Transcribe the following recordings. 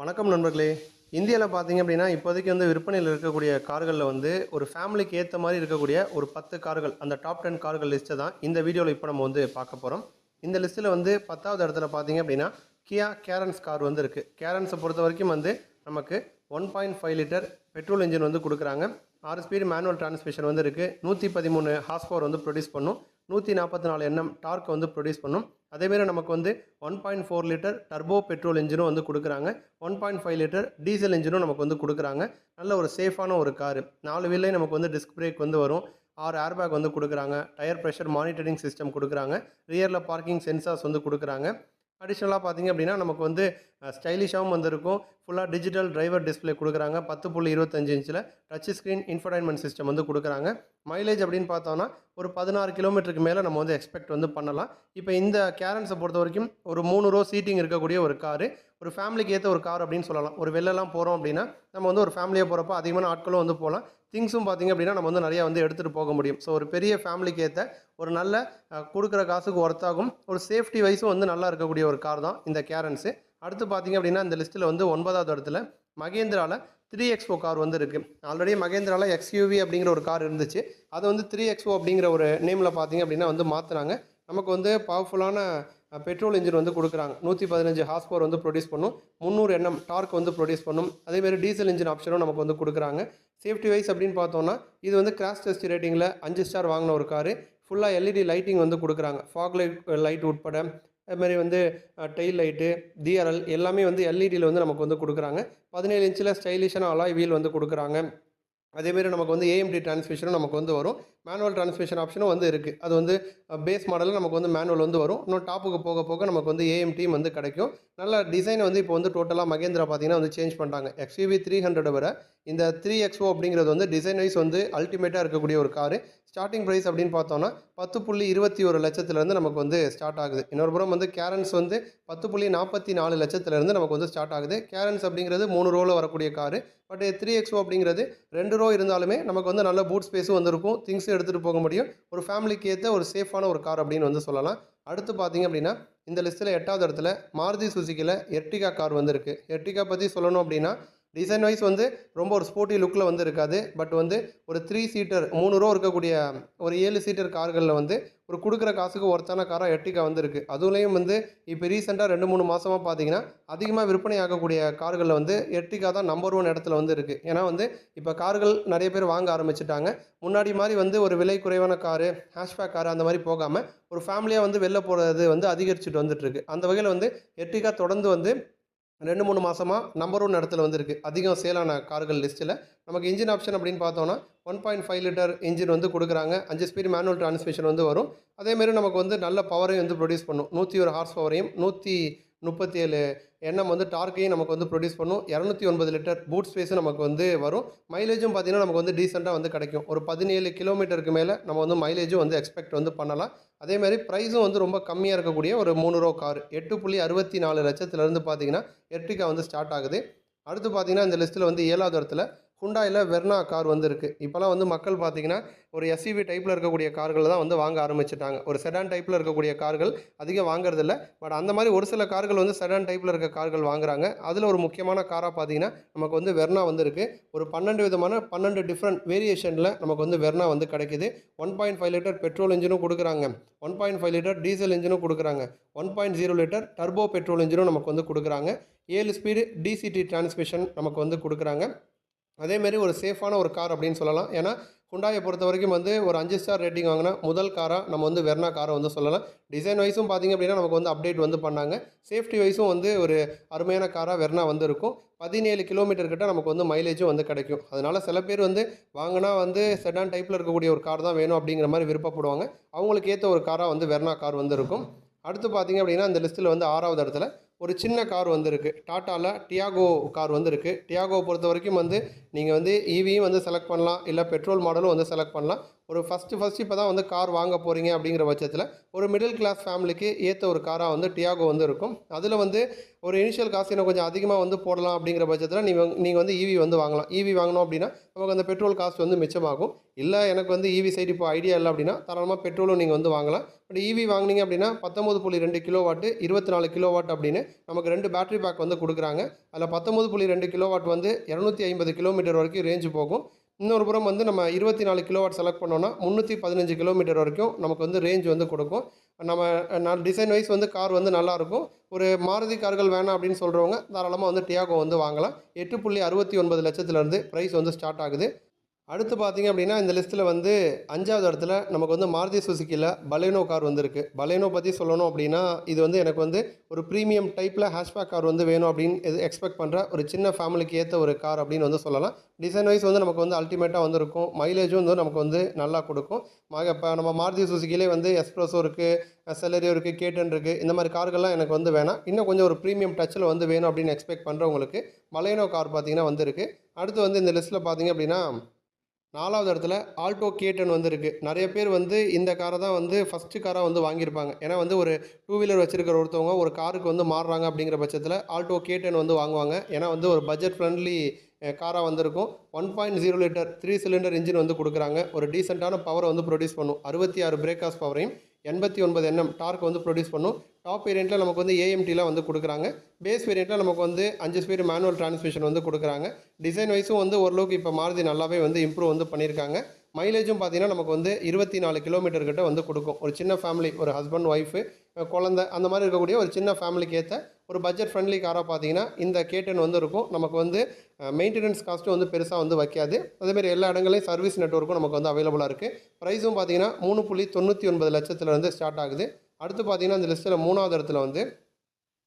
வணக்கம் நண்பர்களே. இந்தியாவில் பார்த்தீங்க அப்படின்னா இப்போதைக்கு வந்து விற்பனையில் இருக்கக்கூடிய கார்களில் வந்து ஒரு ஃபேமிலிக்கு ஏற்ற மாதிரி இருக்கக்கூடிய ஒரு பத்து கார்கள் அந்த டாப் டென் கார்கள் லிஸ்ட்டை தான் இந்த வீடியோவில் இப்போ நம்ம வந்து பார்க்க போகிறோம் இந்த லிஸ்ட்டில் வந்து பத்தாவது இடத்துல பார்த்தீங்க அப்படின்னா கியா கேரன்ஸ் கார் வந்து இருக்குது கேரன்ஸை பொறுத்த வரைக்கும் வந்து நமக்கு one point five litre petrol engine வந்து கொடுக்குறாங்க. ஆறு ஸ்பீடு மேனுவல் டிரான்ஸ்மிஷன் வந்து இருக்குது நூற்றி பதிமூணு ஹார்ஸ் பவர் வந்து ப்ரொடியூஸ் பண்ணும். நூற்றி நாற்பத்தி நாலு எண்ணம் டார்க் வந்து ப்ரொடியூஸ் பண்ணும். அதேமாரி நமக்கு வந்து one point four litre turbo petrol இன்ஜினும் வந்து கொடுக்குறாங்க. One point five litre diesel இன்ஜினும் நமக்கு வந்து கொடுக்குறாங்க. நல்ல ஒரு சேஃபான ஒரு காரு நாலு வீல்லையும் நமக்கு வந்து டிஸ்க் பிரேக் வந்து வரும். ஆறு ஏர்பேக் வந்து கொடுக்குறாங்க. டயர் ப்ரெஷர் மானிட்டரிங் சிஸ்டம் கொடுக்குறாங்க. ரியரில் பார்க்கிங் சென்சார்ஸ் வந்து கொடுக்குறாங்க. அடிஷ்னலாக பார்த்தீங்க அப்படின்னா நமக்கு வந்து ஸ்டைலிஷாகவும் வந்திருக்கும். ஃபுல்லாக டிஜிட்டல் டிரைவர் டிஸ்ப்ளே கொடுக்குறாங்க. பத்து புள்ளி இருபத்தஞ்சு இன்ச்சில் டச் ஸ்க்ரீன் இன்ஃபர்டைன்மெண்ட் சிஸ்டம் வந்து கொடுக்குறாங்க. மைலேஜ் அப்படின்னு பார்த்தோன்னா ஒரு பதினாறு கிலோமீட்டருக்கு மேலே நம்ம வந்து எக்ஸ்பெக்ட் வந்து பண்ணலாம். இப்போ இந்த கேரன்ஸை பொறுத்த வரைக்கும் ஒரு மூணு ரோ சீட்டிங் இருக்கக்கூடிய ஒரு காரு ஒரு ஃபேமிலிக்கு ஏற்ற ஒரு கார் அப்படின்னு சொல்லலாம். ஒரு வெளிலலாம் போகிறோம் அப்படின்னா நம்ம வந்து ஒரு ஃபேமிலியாக போகிறப்போ அதிகமான ஆட்களும் வந்து போகலாம். திங்ஸும் பார்த்திங்க அப்படின்னா நம்ம வந்து நிறையா வந்து எடுத்துகிட்டு போக முடியும். ஸோ ஒரு பெரிய ஃபேமிலிக்கு ஏற்ற ஒரு நல்ல கொடுக்குற காசுக்கு ஒர்த்தாகும் ஒரு சேஃப்டி வைஸும் வந்து நல்லா இருக்கக்கூடிய ஒரு கார் தான் இந்த கேரன்ஸு அடுத்து பார்த்திங்க அப்படின்னா இந்த லிஸ்ட்டில் வந்து ஒன்பதாவது இடத்துல மகேந்திராவில் த்ரீ எக்ஸ்ஓ கார் வந்து இருக்குது ஆல்ரெடி மகேந்திராவில் எக்ஸ்யூவி அப்படிங்கிற ஒரு கார் இருந்துச்சு. அதை வந்து த்ரீ எக்ஸ்ஓ அப்படிங்கிற ஒரு நேமில் பார்த்தீங்க அப்படின்னா வந்து மாற்றினாங்க நமக்கு வந்து பவர்ஃபுல்லான பெட்ரோல் இன்ஜின் வந்து கொடுக்குறாங்க. நூற்றி பதினஞ்சு ஹார்ஸ் பவர் வந்து ப்ரொடியூஸ் பண்ணும். முந்நூறு எண்ணம் டார்க் வந்து ப்ரொடியூஸ் பண்ணும். அதேமாரி டீசல் இன்ஜின் ஆப்ஷனும் நமக்கு வந்து கொடுக்குறாங்க. சேஃப்டி வைஸ் அப்படின்னு பார்த்தோன்னா இது வந்து கிராஷ் டெஸ்ட் ரேட்டிங்கில் அஞ்சு ஸ்டார் வாங்கின ஒரு காரு ஃபுல்லாக எல்இடி லைட்டிங் வந்து கொடுக்குறாங்க. ஃபாக் லைட் லைட் உட்பட. அதுமாரி வந்து டெயில் லைட்டு டிஆர்எல் எல்லாமே வந்து எல்இடியில் வந்து நமக்கு வந்து கொடுக்குறாங்க. பதினேழு இன்ச்சில் ஸ்டைலிஷான அலாய் வீல் வந்து கொடுக்குறாங்க. அதேமாரி நமக்கு வந்து ஏஎம்டி டிரான்ஸ்மிஷனும் நமக்கு வந்து வரும். மேனுவல் டிரான்ஸ்மிஷன் ஆப்ஷனும் வந்து இருக்குது அது வந்து பேஸ் மாடலில் நமக்கு வந்து மேனுவல் வந்து வரும். இன்னும் டாப்புக்கு போக போக நமக்கு வந்து ஏஎம்டியும் வந்து கிடைக்கும். நல்ல டிசைன் வந்து இப்போ வந்து டோட்டலாக மகேந்திரா பார்த்தீங்கன்னா வந்து சேஞ்ச் பண்ணிட்டாங்க எக்ஸ்யூவி த்ரீ ஹண்ட்ரட் வர. இந்த த்ரீ எக்ஸ்ஓ அப்படிங்கிறது வந்து டிசைன் வைஸ் வந்து அல்டிமேட்டாக இருக்கக்கூடிய ஒரு காரு ஸ்டார்டிங் ப்ரைஸ் அப்படின்னு பார்த்தோன்னா பத்து புள்ளி இருபத்தி ஒரு லட்சத்துலேருந்து நமக்கு வந்து ஸ்டார்ட் ஆகுது. இன்னொரு புறம் வந்து கேரன்ஸ் வந்து பத்து புள்ளி நாற்பத்தி நாலு லட்சத்துலேருந்து நமக்கு வந்து ஸ்டார்ட் ஆகுது. கேரன்ஸ் அப்படிங்கிறது மூணு ரோவில் வரக்கூடிய காரு பட் த்ரீ எக்ஸோ அப்படிங்கிறது ரெண்டு ரோ இருந்தாலுமே நமக்கு வந்து நல்ல பூட் ஸ்பேஸும் வந்திருக்கும். திங்ஸும் எடுத்துகிட்டு போக முடியும். ஒரு ஃபேமிலிக்கு ஏற்ற ஒரு சேஃபான ஒரு கார் அப்படின்னு வந்து சொல்லலாம். அடுத்து பார்த்தீங்க அப்படின்னா இந்த லிஸ்ட்டில் எட்டாவது இடத்துல மாருதி சுசுக்கியில் எர்டிகா கார் வந்திருக்கு. எர்டிகா பற்றி சொல்லணும் அப்படின்னா டிசைன் வைஸ் வந்து ரொம்ப ஒரு ஸ்போர்ட்டி லுக்கில் வந்து இருக்காது. பட் வந்து ஒரு த்ரீ சீட்டர் மூணு ரூபா இருக்கக்கூடிய ஒரு ஏழு சீட்டர் கார்களில் வந்து ஒரு கொடுக்குற காசுக்கு ஒருத்தான காராக எர்டிகா வந்துருக்கு. அதுலேயும் வந்து இப்போ ரீசெண்டாக ரெண்டு மூணு மாதமாக பார்த்தீங்கன்னா அதிகமாக விற்பனை ஆகக்கூடிய கார்களில் வந்து எட்டிக்கா தான் நம்பர் ஒன் இடத்துல வந்து இருக்குது ஏன்னா வந்து இப்போ கார்கள் நிறைய பேர் வாங்க ஆரம்பிச்சிட்டாங்க. முன்னாடி மாதிரி வந்து ஒரு விலை குறைவான காரு ஹேஷ்பேக் காரு அந்த மாதிரி போகாமல் ஒரு ஃபேமிலியாக வந்து வெளில போகிறது வந்து அதிகரிச்சுட்டு வந்துட்டுருக்கு அந்த வகையில் வந்து எர்டிகா தொடர்ந்து வந்து ரெண்டு மூணு மாதமாக நம்பர் ஒன் இடத்துல வந்துருக்கு. அதிகம் சேலான கார்கள் லிஸ்ட்டில் நமக்கு இன்ஜின் ஆப்ஷன் அப்படின்னு பார்த்தோன்னா one point five litre engine வந்து கொடுக்குறாங்க. அஞ்சு ஸ்பீட் மேனுவல் டிரான்ஸ்மிஷன் வந்து வரும். அதேமாரி நமக்கு வந்து நல்ல பவரையும் வந்து ப்ரொடியூஸ் பண்ணும். நூற்றி ஒரு ஹார்ஸ் பவரையும் நூற்றி முப்பத்தி ஏழு எண்ணம் வந்து டார்க்கையும் நமக்கு வந்து ப்ரொடியூஸ் பண்ணும். இரநூத்தி ஒன்பது லிட்டர் பூட் ஸ்பேஸும் நமக்கு வந்து வரும். மைலேஜும் பார்த்தீங்கன்னா நமக்கு வந்து டீசெண்டாக வந்து கிடைக்கும். ஒரு பதினேழு கிலோமீட்டருக்கு மேலே நம்ம வந்து மைலேஜும் வந்து எக்ஸ்பெக்ட் வந்து பண்ணலாம். அதேமாதிரி ப்ரைஸும் வந்து ரொம்ப கம்மியாக இருக்கக்கூடிய ஒரு மூணு ரூபா கார் எட்டு புள்ளி அறுபத்தி நாலு லட்சத்துலேருந்து பார்த்தீங்கன்னா எர்டிகா வந்து ஸ்டார்ட் ஆகுது. அடுத்து பார்த்தீங்கன்னா இந்த லிஸ்ட்டில் வந்து ஏழாவது இடத்துல ஹுண்டாயில் வெர்னா கார் வந்து இருக்குது இப்போலாம் வந்து மக்கள் பார்த்தீங்கன்னா ஒரு எஸ்யூவி டைப்பில் இருக்கக்கூடிய கார்கள் தான் வந்து வாங்க ஆரம்பிச்சிட்டாங்க. ஒரு செடான் டைப்பில் இருக்கக்கூடிய கார்கள் அதிகம் வாங்குறதில்ல. பட் அந்த மாதிரி ஒரு சில கார்கள் வந்து செடான் டைப்பில் இருக்க கார்கள் வாங்குறாங்க. அதில் ஒரு முக்கியமான காராக பார்த்தீங்கன்னா நமக்கு வந்து வெர்னா வந்து இருக்குது ஒரு பன்னெண்டு விதமான பன்னெண்டு டிஃப்ரெண்ட் வேரியேஷனில் நமக்கு வந்து வெர்னா வந்து கிடைக்குது. One point five litre petrol இன்ஜினும் கொடுக்குறாங்க. One point five litre diesel இன்ஜினும் கொடுக்குறாங்க. One point zero litre turbo petrol இன்ஜினும் நமக்கு வந்து கொடுக்குறாங்க. ஏழு ஸ்பீடு டிசிடி டிரான்ஸ்மிஷன் நமக்கு வந்து கொடுக்குறாங்க. அதேமாரி ஒரு சேஃபான ஒரு கார் அப்படின்னு சொல்லலாம். ஏன்னா ஹுண்டாயை பொறுத்த வரைக்கும் வந்து ஒரு அஞ்சு ஸ்டார் ரேட்டிங் வாங்கினா முதல் காராக நம்ம வந்து வெர்னா காரை வந்து சொல்லலாம். டிசைன் வைஸும் பார்த்திங்க அப்படின்னா நமக்கு வந்து அப்டேட் வந்து பண்ணாங்க. சேஃப்டி வைஸும் வந்து ஒரு அருமையான காராக வெர்னா வந்து இருக்கும். பதினேழு கிலோமீட்டர் கிட்ட நமக்கு வந்து மைலேஜும் வந்து கிடைக்கும். அதனால் சில பேர் வந்து வாங்கினா வந்து செடான் டைப்பில் இருக்கக்கூடிய ஒரு கார் தான் வேணும் அப்படிங்கிற மாதிரி விருப்பப்படுவாங்க. அவங்களுக்கு ஏற்ற ஒரு காராக வந்து வெர்னா கார் வந்து இருக்கும். அடுத்து பார்த்தீங்க அப்படின்னா இந்த லிஸ்ட்டில் வந்து ஆறாவது இடத்துல ஒரு சின்ன கார் வந்திருக்கு. டாட்டாவில் டியாகோ கார் வந்திருக்கு. டியாகோவை பொறுத்த வரைக்கும் வந்து நீங்கள் வந்து ஈவியும் வந்து செலக்ட் பண்ணலாம். இல்லை பெட்ரோல் மாடலும் வந்து செலக்ட் பண்ணலாம். ஒரு ஃபஸ்ட்டு ஃபஸ்ட்டு இப்போ தான் வந்து கார் வாங்க போகிறீங்க அப்படிங்கிற பட்சத்தில் ஒரு மிடில் கிளாஸ் ஃபேமிலிக்கு ஏற்ற ஒரு காராக வந்து டியாகோ வந்து இருக்கும். அதில் வந்து ஒரு இனிஷியல் காசு இன்னும் கொஞ்சம் அதிகமாக வந்து போடலாம் அப்படிங்கிற பட்சத்தில் நீங்கள் நீங்கள் வந்து ஈவி வந்து வாங்கலாம். ஈவி வாங்கினோம் அப்படின்னா நமக்கு அந்த பெட்ரோல் காஸ்ட் வந்து மிச்சமாகும். இல்லை எனக்கு வந்து ஈவி சைடு இப்போ ஐடியா இல்லை அப்படின்னா தாராளமாக பெட்ரோலும் நீங்கள் வந்து வாங்கலாம். பட் ஈவி வாங்கினீங்க அப்படின்னா பத்தொம்பது புள்ளி ரெண்டு கிலோ வாட்டு இருபத்தி நாலு கிலோ வாட் அப்படின்னு நமக்கு ரெண்டு பேட்டரி பேக் வந்து கொடுக்குறாங்க. அதில் பத்தொம்பது புள்ளி ரெண்டு கிலோ வாட் வந்து இரநூத்தி ஐம்பது கிலோமீட்டர் வரைக்கும் ரேஞ்சு போகும். இன்னொரு புறம் வந்து நம்ம இருபத்தி நாலு கிலோவாட் செலக்ட் பண்ணோன்னா முந்நூற்றி பதினஞ்சு கிலோமீட்டர் வரைக்கும் நமக்கு வந்து ரேஞ்ச் வந்து கொடுக்கும். நம்ம நான் டிசைன் வைஸ் வந்து கார் வந்து நல்லாயிருக்கும் ஒரு மாருதி கார்கள் வேணாம் அப்படின்னு சொல்கிறவங்க தாராளமாக வந்து டியாகோ வந்து வாங்கலாம். எட்டு புள்ளி அறுபத்தி ஒன்பது லட்சத்துலேருந்து ப்ரைஸ் வந்து ஸ்டார்ட் ஆகுது. அடுத்து பார்த்தீங்க அப்படின்னா இந்த லிஸ்ட்டில் வந்து அஞ்சாவது இடத்துல நமக்கு வந்து மாருதி சுசுக்கியில் பலேனோ கார் வந்திருக்கு. பலேனோ பற்றி சொல்லணும் அப்படின்னா இது வந்து எனக்கு வந்து ஒரு ப்ரீமியம் டைப்பில் ஹேஷ்பேக் கார் வந்து வேணும் அப்படின்னு எது எக்ஸ்பெக்ட் பண்ணுற ஒரு சின்ன ஃபேமிலிக்கு ஏற்ற ஒரு கார் அப்படின்னு வந்து சொல்லலாம். டிசைன் வைஸ் வந்து நமக்கு வந்து அல்டிமேட்டாக வந்து இருக்கும் மைலேஜும் வந்து நமக்கு வந்து நல்லா கொடுக்கும். மாக இப்போ நம்ம மாருதி சுசுக்கிலே வந்து எஸ்ப்ரெஸோ இருக்குது செலரியோ இருக்குது கேட்டன் இருக்குது இந்த மாதிரி கார்கள்லாம் எனக்கு வந்து வேணாம். இன்னும் கொஞ்சம் ஒரு ப்ரீமியம் டச்சில் வந்து வேணும் அப்படின்னு எக்ஸ்பெக்ட் பண்ணுறவங்களுக்கு பலேனோ கார் பார்த்தீங்கன்னா வந்துருக்கு. அடுத்து வந்து இந்த லிஸ்ட்டில் பார்த்தீங்க அப்படின்னா நாலாவது இடத்துல ஆல்டோ கேட்டன் வந்து இருக்குது நிறைய பேர் வந்து இந்த காரை தான் வந்து ஃபஸ்ட்டு காராக வந்து வாங்கியிருப்பாங்க. ஏன்னா வந்து ஒரு டூ வீலர் வச்சுருக்கிற ஒருத்தவங்க ஒரு காருக்கு வந்து மாறுறாங்க அப்படிங்கிற பட்சத்தில் ஆல்டோ கேட்டன் வந்து வாங்குவாங்க. ஏன்னா வந்து ஒரு பட்ஜெட் ஃப்ரெண்ட்லி காராக வந்திருக்கும். One point zero litre three cylinder engine வந்து கொடுக்குறாங்க. ஒரு டீசெண்டான பவரை வந்து ப்ரொடியூஸ் பண்ணும். அறுபத்தி ஆறு பிரேக்காஸ் பவரையும் எண்பத்தி ஒன்பது என்எம் டார்க் வந்து ப்ரொடியூஸ் பண்ணும். டாப் வேரியண்ட்டில் நமக்கு வந்து ஏஎம்டிலாம் வந்து கொடுக்குறாங்க. பேஸ் வேரியண்ட்டில் நமக்கு வந்து அஞ்சு ஸ்பீடு மேனுவல் டிரான்ஸ்மிஷன் வந்து கொடுக்குறாங்க. டிசைன் வைஸும் வந்து ஓரளவுக்கு இப்போ மாறுதி. நல்லாவே வந்து இம்ப்ரூவ் வந்து பண்ணியிருக்காங்க. மைலேஜும் பார்த்தீங்கன்னா நமக்கு வந்து இருபத்தி நாலு கிலோமீட்டர் கிட்ட வந்து கொடுக்கும். ஒரு சின்ன ஃபேமிலி ஒரு ஹஸ்பண்ட் ஒய்ஃபு குழந்த அந்த மாதிரி இருக்கக்கூடிய ஒரு சின்ன ஃபேமிலிக்கு ஏற்ற ஒரு பட்ஜெட் ஃப்ரெண்ட்லி காராக பார்த்தீங்கன்னா இந்த கேட்டன் வந்து இருக்கும். நமக்கு வந்து மெயின்டெனன்ஸ் காஸ்ட்டும் வந்து பெருசாக வந்து வைக்காது. அதேமாதிரி எல்லா இடங்களையும் சர்வீஸ் நெட்ஒர்க்கும் நமக்கு வந்து அவைலபிளாக இருக்குது ப்ரைஸும் பார்த்தீங்கன்னா மூணு புள்ளி தொண்ணூற்றி ஒன்பது லட்சத்துலேருந்து ஸ்டார்ட் ஆகுது. அடுத்து பார்த்தீங்கன்னா அந்த லிஸ்ட்டில் மூணாவது இடத்துல வந்து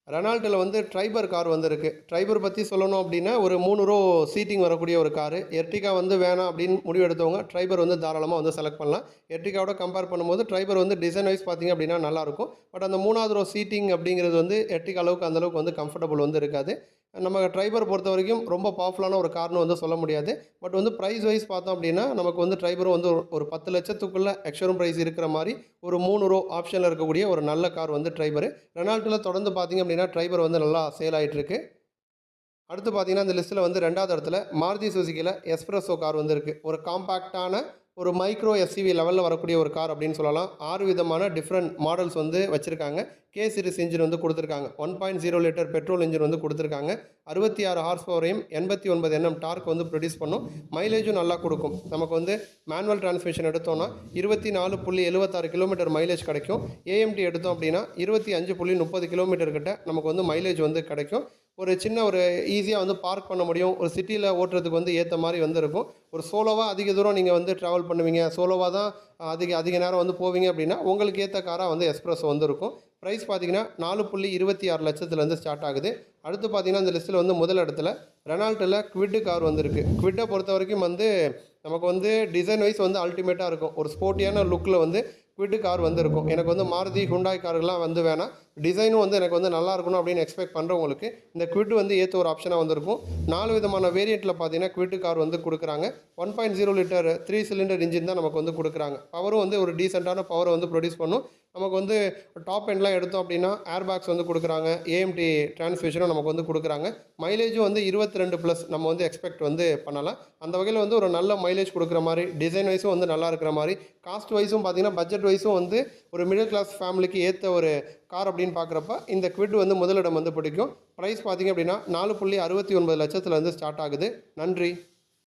ரெனால்ட்டில் வந்து ட்ரைபர் கார் வந்திருக்கு. ட்ரைபர் பற்றி சொல்லணும் அப்படின்னா ஒரு மூணு ரோ சீட்டிங் வரக்கூடிய ஒரு காரு. எர்டிகா வந்து வேணாம் அப்படின்னு முடிவு எடுத்தவங்க ட்ரைபர் வந்து தாராளமாக வந்து செலக்ட் பண்ணலாம். எர்டிகாவோட கம்பேர் பண்ணும்போது ட்ரைபர் வந்து டிசைன் வைஸ் பார்த்தீங்க அப்படின்னா நல்லாயிருக்கும் பட் அந்த மூணாவது ரோ சீட்டிங் அப்படிங்கிறது வந்து எர்டிகா அளவுக்கு அந்தளவுக்கு வந்து கம்ஃபர்டபுள் வந்து இருக்காது. நம்ம ட்ரைபர் பொறுத்த வரைக்கும் ரொம்ப பவர்ஃபுல்லான ஒரு கார்னு வந்து சொல்ல முடியாது. பட் வந்து ப்ரைஸ் வைஸ் பார்த்தோம் அப்படின்னா நமக்கு வந்து ட்ரைபரும் வந்து ஒரு- பத்து லட்சத்துக்குள்ளே எக்ஷோரூம் ப்ரைஸ் இருக்கிற மாதிரி ஒரு மூணு ரோ ஆப்ஷனில் இருக்கக்கூடிய ஒரு நல்ல கார் வந்து ட்ரைபர் ரெனால்ட்டில் தொடர்ந்து பார்த்திங்க அப்படின்னா ட்ரைபர் வந்து நல்லா சேல் ஆகிட்டுருக்கு அடுத்து பார்த்தீங்கன்னா இந்த லிஸ்ட்டில் வந்து ரெண்டாவது இடத்துல மாருதி சுசுக்கியில் எஸ்ப்ரெஸோ கார் வந்து இருக்குது ஒரு காம்பேக்டான ஒரு மைக்ரோ எஸ்சிவி லெவலில் வரக்கூடிய ஒரு கார் அப்படின்னு சொல்லலாம். ஆறு விதமான டிஃப்ரெண்ட் மாடல்ஸ் வந்து வச்சுருக்காங்க. கே சீரிஸ் இன்ஜின் வந்து கொடுத்துருக்காங்க. One point zero litre petrol engine வந்து கொடுத்துருக்காங்க. அறுபத்தி ஆறு ஹார்ஸ் பவரையும் எண்பத்தி ஒன்பது என்எம் டார்க் வந்து ப்ரொடியூஸ் பண்ணும். மைலேஜும் நல்லா கொடுக்கும். நமக்கு வந்து மேனுவல் டிரான்ஸ்மிஷன் எடுத்தோம்னா இருபத்தி நாலு புள்ளி எழுபத்தாறு கிலோமீட்டர் மைலேஜ் கிடைக்கும். ஏஎம்டி எடுத்தோம் அப்படின்னா இருபத்தி அஞ்சு புள்ளி முப்பது கிலோமீட்டர் கிட்ட நமக்கு வந்து மைலேஜ் வந்து கிடைக்கும். ஒரு சின்ன ஒரு ஈஸியாக வந்து பார்க் பண்ண முடியும். ஒரு சிட்டியில் ஓட்டுறதுக்கு வந்து ஏற்ற மாதிரி வந்து இருக்கும் ஒரு சோலோவாக அதிக தூரம் நீங்கள் வந்து ட்ராவல் பண்ணுவீங்க. சோலோவாக தான் அதிக அதிக நேரம் வந்து போவீங்க அப்படின்னா உங்களுக்கு ஏற்ற காராக வந்து எக்ஸ்பிரஸ் வந்து இருக்கும் ப்ரைஸ் பார்த்தீங்கன்னா நாலு புள்ளி இருபத்தி ஆறு லட்சத்துலேருந்து ஸ்டார்ட் ஆகுது. அடுத்து பார்த்தீங்கன்னா இந்த லிஸ்ட்டில் வந்து முதல் இடத்துல ரெனால்ட்டில் குவிட்டு கார் வந்துருக்கு. குவிட்டை பொறுத்த வரைக்கும் வந்து நமக்கு வந்து டிசைன் வைஸ் வந்து அல்டிமேட்டாக இருக்கும். ஒரு ஸ்போர்ட்டியான லுக்கில் வந்து குவிட்டு கார் வந்திருக்கும். எனக்கு வந்து மாருதி ஹுண்டாய் கார்கள்லாம் வந்து வேணாம். டிசைனும் வந்து எனக்கு வந்து நல்லா இருக்கணும் அப்படின்னு எக்ஸ்பெக்ட் பண்ணுறவங்களுக்கு இந்த குவிட்டு வந்து ஏற்ற ஒரு ஆப்ஷனாக வந்திருக்கும். நாலு விதமான வேரியண்ட்டில் பார்த்தீங்கன்னா குவிட்டு கார் வந்து கொடுக்குறாங்க. One point zero litre three cylinder engine தான் நமக்கு வந்து கொடுக்குறாங்க. பவரும் வந்து ஒரு டீசெண்டான பவரை வந்து ப்ரொடியூஸ் பண்ணும். நமக்கு வந்து டாப் எண்ட்லாம் எடுத்தோம் அப்படின்னா ஏர் பேக்ஸ் வந்து கொடுக்குறாங்க ஏஎம்டி டிரான்ஸ்மிஷனும் நமக்கு வந்து கொடுக்குறாங்க. மைலேஜும் வந்து இருபத்தி ரெண்டு ப்ளஸ் நம்ம வந்து எக்ஸ்பெக்ட் வந்து பண்ணலாம். அந்த வகையில் வந்து ஒரு நல்ல மைலேஜ் கொடுக்குற மாதிரி டிசைன் வைஸும் வந்து நல்லா இருக்கிற மாதிரி காஸ்ட் வைஸும் பார்த்தீங்கன்னா பட்ஜெட் வைஸும் வந்து ஒரு மிடில் கிளாஸ் ஃபேமிலிக்கு ஏற்ற ஒரு கார் அப்படின்னு பார்க்குறப்ப இந்த குவிட் வந்து முதலிடம் வந்து பிடிக்கும். ப்ரைஸ் பார்த்தீங்க அப்படின்னா நாலு புள்ளி அறுபத்தி ஒன்பது லட்சத்தில் வந்து ஸ்டார்ட் ஆகுது. நன்றி.